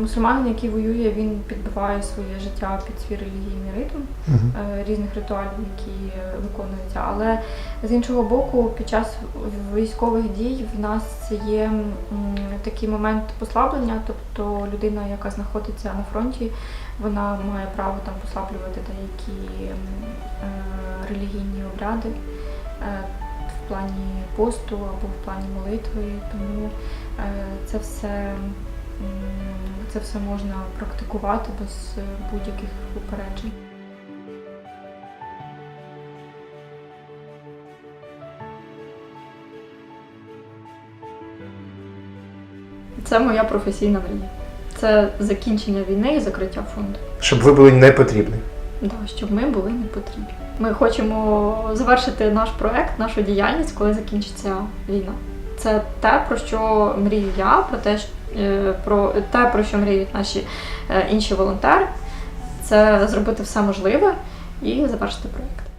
Мусульманин, який воює, він підбиває своє життя під свій релігійний ритм е, різних ритуалів, які виконуються. Але з іншого боку, під час військових дій в нас є такий момент послаблення, тобто людина, яка знаходиться на фронті, вона має право там послаблювати деякі е, релігійні обряди. е, В плані посту або в плані молитви, тому це все це все можна практикувати без е, будь-яких упереджень. Це моя професійна мрія. Це закінчення війни і закриття фонду. Щоб ви були не потрібні. Да, щоб ми були не потрібні. Ми хочемо завершити наш проект, нашу діяльність, коли закінчиться війна. Це те, про що мрію я, про те, е, про те, про що мріють наші е, інші волонтери. Це зробити все можливе і завершити проект.